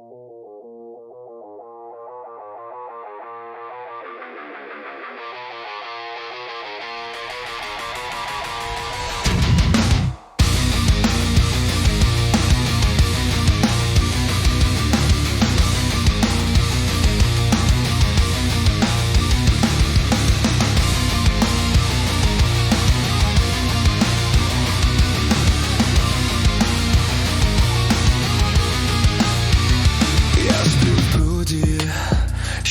Я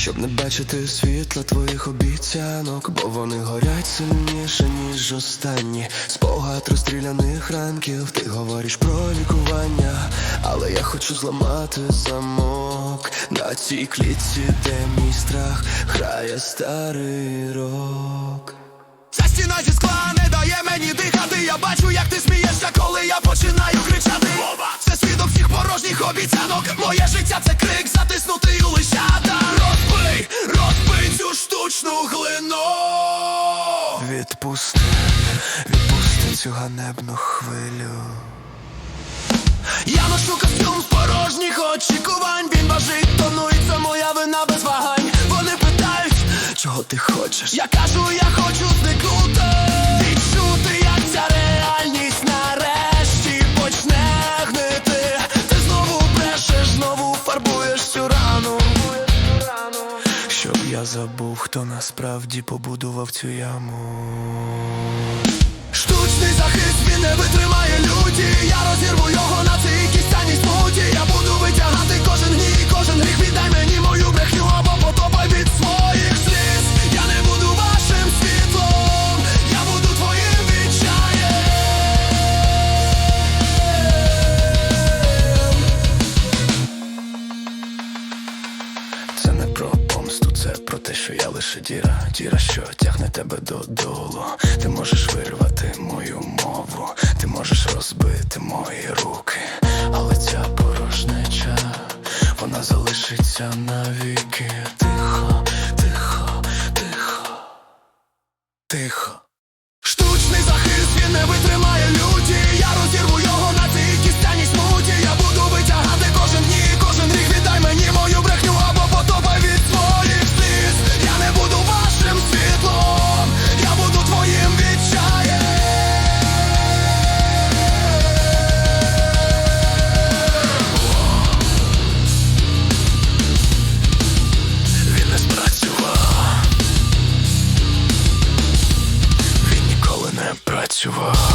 щоб не бачити світла твоїх обіцянок, бо вони горять сильніше, ніж останні. Спогад розстріляних ранків, ти говориш про лікування, але я хочу зламати замок на цій клітці, де мій страх грає старий рок. Ця стіна зі скла не дає мені дихати. Я бачу, як ти смієшся, коли я починаю кричати. Це свідок всіх порожніх обіцянок. Моє життя це крик, затиснутий Відпусти, відпусти цю ганебну хвилю. Я ношу костюм з порожніх очікувань. Він важить тонується моя вина без вагань. Вони питають, Чого ти хочеш? я кажу, я хочу зникнути. Забув, хто насправді побудував цю яму. Штучний захист він не витримає люті. це про те, що я лише діра, діра, що тягне тебе додолу. Ти можеш вирвати мою мову, ти можеш розбити мої руки, але ця порожнеча, вона залишиться навіки. Тихо, тихо, тихо, тихо. Штучний захист він не витримає люті. всего.